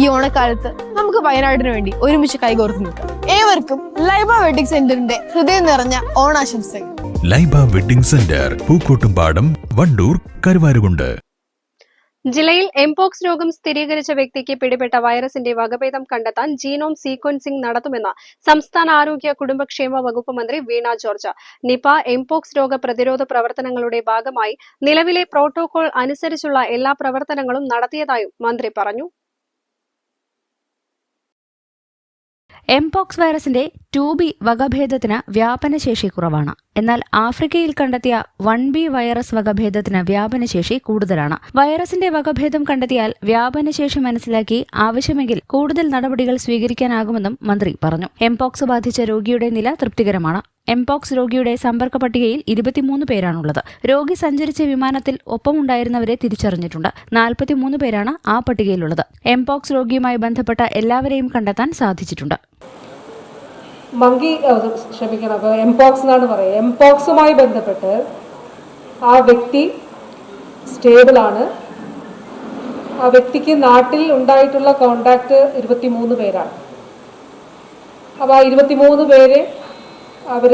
ഈ ഓണക്കാലത്ത് നമുക്ക് വയനാടിന് വേണ്ടി ഒരുമിച്ച് കൈകോർത്ത് നിൽക്കാം. ഏവർക്കും ലൈബ വെഡിങ് സെന്ററിന്റെ ഹൃദയം നിറഞ്ഞ ഓണാശംസകൾ. Laiba wedding centre Pookkottumpadam Wandoor Karuvarakundu. ജില്ലയിൽ എംപോക്സ് രോഗം സ്ഥിരീകരിച്ച വ്യക്തിക്ക് പിടിപെട്ട വൈറസിന്റെ വകഭേദം കണ്ടെത്താൻ ജീനോം സീക്വൻസിംഗ് നടത്തുമെന്ന് സംസ്ഥാന ആരോഗ്യ കുടുംബക്ഷേമ വകുപ്പ് മന്ത്രി വീണ ജോർജ്. നിപ എംപോക്സ് രോഗ പ്രതിരോധ പ്രവർത്തനങ്ങളുടെ ഭാഗമായി നിലവിലെ പ്രോട്ടോകോൾ അനുസരിച്ചുള്ള എല്ലാ പ്രവർത്തനങ്ങളും നടത്തിയതായും മന്ത്രി പറഞ്ഞു. എംപോക്സ് വൈറസിന്റെ ടു ബി വകഭേദത്തിന് വ്യാപനശേഷി കുറവാണ്. എന്നാൽ ആഫ്രിക്കയിൽ കണ്ടെത്തിയ വൺ ബി വൈറസ് വകഭേദത്തിന് വ്യാപനശേഷി കൂടുതലാണ്. വൈറസിന്റെ വകഭേദം കണ്ടെത്തിയാൽ വ്യാപനശേഷി മനസ്സിലാക്കി ആവശ്യമെങ്കിൽ കൂടുതൽ നടപടികൾ സ്വീകരിക്കാനാകുമെന്നും മന്ത്രി പറഞ്ഞു. എംപോക്സ് ബാധിച്ച രോഗിയുടെ നില തൃപ്തികരമാണ്. എംപോക്സ് രോഗിയുടെ സമ്പർക്ക പട്ടികയിൽ ഇരുപത്തിമൂന്ന് പേരാണുള്ളത്. രോഗി സഞ്ചരിച്ച വിമാനത്തിൽ ഒപ്പമുണ്ടായിരുന്നവരെ തിരിച്ചറിഞ്ഞിട്ടുണ്ട്. നാൽപ്പത്തിമൂന്ന് പേരാണ് ആ പട്ടികയിലുള്ളത്. എംപോക്സ് രോഗിയുമായി ബന്ധപ്പെട്ട എല്ലാവരെയും കണ്ടെത്താൻ സാധിച്ചിട്ടുണ്ട്. മങ്കി ക്ഷമിക്കണം. അപ്പോൾ എംപോക്സ് എന്നാണ് പറയുക. എംപോക്സുമായി ബന്ധപ്പെട്ട് ആ വ്യക്തി സ്റ്റേബിളാണ് ആ വ്യക്തിക്ക് നാട്ടിൽ ഉണ്ടായിട്ടുള്ള കോണ്ടാക്ട് ഇരുപത്തി മൂന്ന് പേരാണ്. അപ്പോൾ ആ ഇരുപത്തി മൂന്ന് പേര് അവർ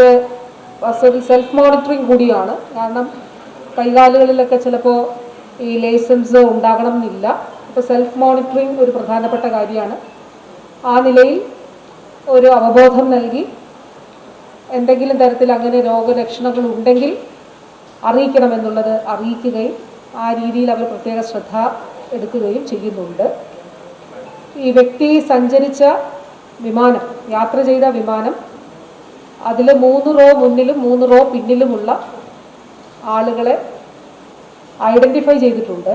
സെൽഫ് മോണിറ്ററിങ് കൂടിയാണ്. കാരണം കൈകാലുകളിലൊക്കെ ചിലപ്പോൾ ഈ ലൈസൻസ് ഉണ്ടാകണം എന്നില്ല. അപ്പോൾ സെൽഫ് മോണിറ്ററിങ് ഒരു പ്രധാനപ്പെട്ട കാര്യമാണ്. ആ നിലയിൽ ഒരു അവബോധം നൽകി എന്തെങ്കിലും തരത്തിൽ അങ്ങനെ രോഗലക്ഷണങ്ങൾ ഉണ്ടെങ്കിൽ അറിയിക്കണമെന്നുള്ളത് അറിയിക്കുകയും ആ രീതിയിൽ അവർ പ്രത്യേക ശ്രദ്ധ എടുക്കുകയും ചെയ്യുന്നുണ്ട്. ഈ വ്യക്തി സഞ്ചരിച്ച വിമാനം യാത്ര ചെയ്ത വിമാനം അതിൽ മൂന്ന് റോ മുന്നിലും മൂന്ന് റോ പിന്നിലുമുള്ള ആളുകളെ ഐഡന്റിഫൈ ചെയ്തിട്ടുണ്ട്.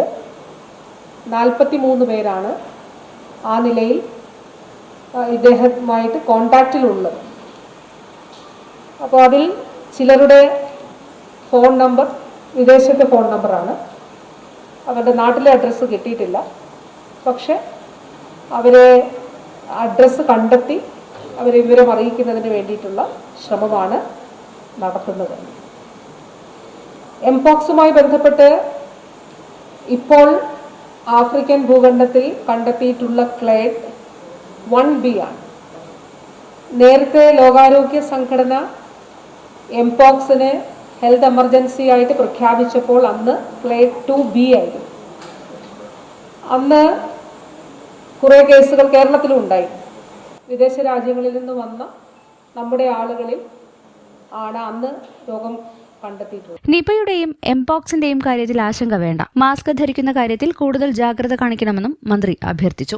നാൽപ്പത്തി മൂന്ന് പേരാണ് ആ നിലയിൽ ഇദ്ദേഹവുമായിട്ട് കോണ്ടാക്റ്റിലുള്ളത് അപ്പോൾ അതിൽ ചിലരുടെ ഫോൺ നമ്പർ വിദേശത്തെ ഫോൺ നമ്പറാണ് അവരുടെ നാട്ടിലെ അഡ്രസ്സ് കിട്ടിയിട്ടില്ല. പക്ഷെ അവരെ അഡ്രസ്സ് കണ്ടെത്തി അവരെ വിവരം അറിയിക്കുന്നതിന് വേണ്ടിയിട്ടുള്ള ശ്രമമാണ് നടത്തുന്നത്. എംപോക്സുമായി ബന്ധപ്പെട്ട് ഇപ്പോൾ ആഫ്രിക്കൻ ഭൂഖണ്ഡത്തിൽ കണ്ടെത്തിയിട്ടുള്ള ക്ലേഡ് വൺ ബി ആണ്. നേരത്തെ ലോകാരോഗ്യ സംഘടന എംപോക്സിനെ ഹെൽത്ത് എമർജൻസി ആയിട്ട് പ്രഖ്യാപിച്ചപ്പോൾ അന്ന് പ്ലേ ടു ബി ആയിരുന്നു. അന്ന് കുറേ കേസുകൾ കേരളത്തിലും ഉണ്ടായി. വിദേശ രാജ്യങ്ങളിൽ നിന്ന് വന്ന നമ്മുടെ ആളുകളിൽ ആണ് അന്ന് രോഗം നിപയുടെയും എംപോക്സിന്റെയും കാര്യത്തിൽ ആശങ്ക വേണ്ട. മാസ്ക് ധരിക്കുന്ന കാര്യത്തിൽ കൂടുതൽ ജാഗ്രത കാണിക്കണമെന്നും മന്ത്രി അഭ്യർത്ഥിച്ചു.